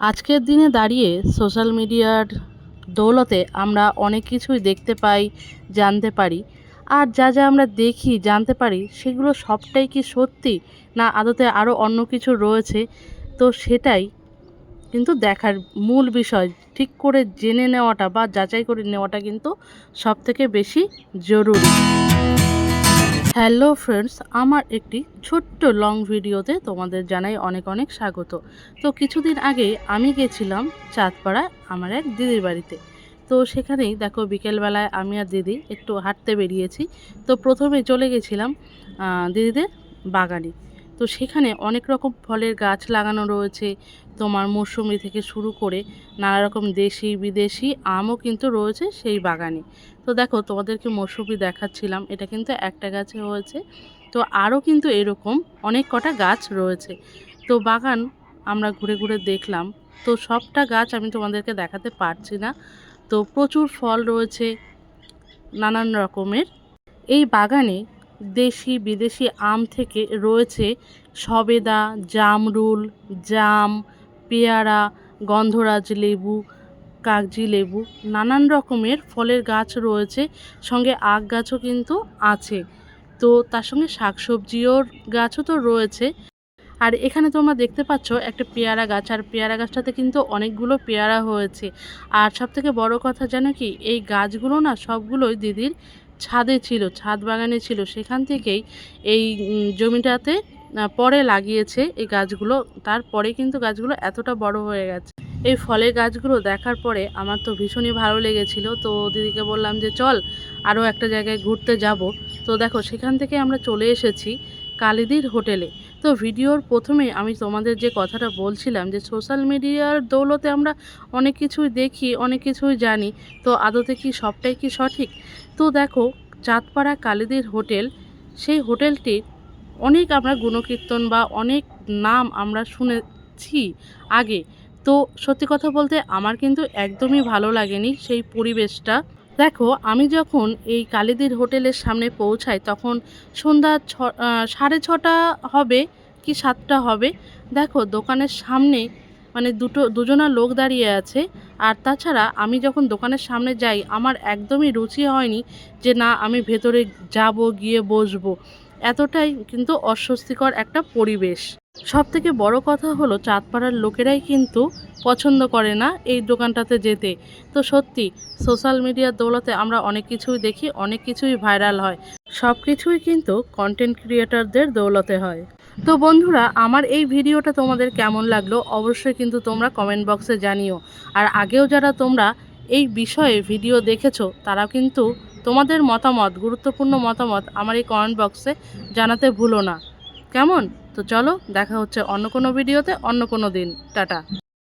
আজকের দিনে দাঁড়িয়ে সোশ্যাল মিডিয়ার দৌলতে আমরা অনেক কিছুই দেখতে পাই, জানতে পারি। আর যা যা আমরা দেখি, জানতে পারি, সেগুলো সবটাই কি সত্যি না আদতে আরও অন্য কিছু রয়েছে? তো সেটাই কিন্তু দেখার মূল বিষয়। ঠিক করে জেনে নেওয়াটা বা যাচাই করে নেওয়াটা কিন্তু সব থেকে বেশি জরুরি। হ্যালো ফ্রেন্ডস, আমার একটি ছোট্ট লং ভিডিওতে তোমাদের জানাই অনেক অনেক স্বাগত। তো কিছুদিন আগে আমি গেছিলাম চাঁদপাড়া আমার এক দিদির বাড়িতে। তো সেখানেই দেখো বিকেলবেলায় আমি আর দিদি একটু হাঁটতে বেরিয়েছি। তো প্রথমে চলে গেছিলাম দিদিদের বাগানে। তো সেখানে অনেক রকম ফলের গাছ লাগানো রয়েছে, তোমার মৌসুমি থেকে শুরু করে নানা রকম দেশি, বিদেশি আমও কিন্তু রয়েছে সেই বাগানে। তো দেখো, তোমাদেরকে মৌসুমি দেখাচ্ছিলাম, এটা কিন্তু একটা গাছে হয়েছে। তো আরও কিন্তু এরকম অনেক কটা গাছ রয়েছে। তো বাগান আমরা ঘুরে ঘুরে দেখলাম, তো সবটা গাছ আমি তোমাদেরকে দেখাতে পারছি না। তো প্রচুর ফল রয়েছে, নানান রকমের। এই বাগানে দেশি বিদেশি আম থেকে রয়েছে সবেদা, জামরুল, জাম, পেয়ারা, গন্ধরাজ লেবু, কাগজি লেবু, নানান রকমের ফলের গাছ রয়েছে। সঙ্গে আখ গাছও কিন্তু আছে। তো তার সঙ্গে শাকসবজিও গাছও তো রয়েছে। আর এখানে তোমরা দেখতে পাচ্ছ একটা পেয়ারা গাছ, আর পেয়ারা গাছটাতে কিন্তু অনেকগুলো পেয়ারা হয়েছে। আর সব থেকে বড় কথা জানো কি, এই গাছগুলো না সবগুলোই দিদির ছাদে ছিল, ছাদ বাগানে ছিল, সেখান থেকেই এই জমিটাতে পরে লাগিয়েছে এই গাছগুলো। তারপরে কিন্তু গাছগুলো এতটা বড় হয়ে গেছে। এই ফলের গাছগুলো দেখার পরে আমার তো ভীষণই ভালো লেগেছিল। তো দিদিকে বললাম যে, চল আরও একটা জায়গায় ঘুরতে যাব। তো দেখো, সেখান থেকে আমরা চলে এসেছি কালিদির হোটেলে। তো ভিডিওর প্রথমে আমি তোমাদের যে কথাটা বলছিলাম যে সোশ্যাল মিডিয়ার দৌলতে আমরা অনেক কিছুই দেখি, অনেক কিছুই জানি, তো আদতে কি সবটাই কি সঠিক? তো দেখো, চাঁদপাড়া কালীদের হোটেল, সেই হোটেলটির অনেক আমরা গুণকীর্তন বা অনেক নাম আমরা শুনেছি আগে। তো সত্যি কথা বলতে আমার কিন্তু একদমই ভালো লাগেনি সেই পরিবেশটা। দেখো, আমি যখন এই কালিদির হোটেলের সামনে পৌঁছাই, তখন সন্ধ্যা ছ সাড়ে ছটা হবে কি সাতটা হবে, দেখো দোকানের সামনে মানে দুটো, দুজনা লোক দাঁড়িয়ে আছে। আর তাছাড়া আমি যখন দোকানের সামনে যাই, আমার একদমই রুচি হয়নি যে না, আমি ভেতরে যাব, গিয়ে বসবো। এতটাই কিন্তু অস্বস্তিকর একটা পরিবেশ। সব থেকে বড় কথা হলো, চাঁদপাড়ার লোকেরাই কিন্তু পছন্দ করে না এই দোকানটাতে যেতে। তো সত্যি, সোশ্যাল মিডিয়ার দৌলতে আমরা অনেক কিছুই দেখি, অনেক কিছুই ভাইরাল হয়। সব কিছুই কিন্তু কন্টেন্ট ক্রিয়েটারদের দৌলতে হয়। তো বন্ধুরা, আমার এই ভিডিওটা তোমাদের কেমন লাগল অবশ্যই কিন্তু তোমরা কমেন্ট বক্সে জানিও। আর আগেও যারা তোমরা এই বিষয়ে ভিডিও দেখেছ তারা কিন্তু তোমাদের মতামত, গুরুত্বপূর্ণ মতামত আমার এই কমেন্ট বক্সে জানাতে ভুলো না। কেমন? তো চলো দেখা হচ্ছে অন্য কোনো ভিডিওতে অন্য কোনো দিন। টাটা।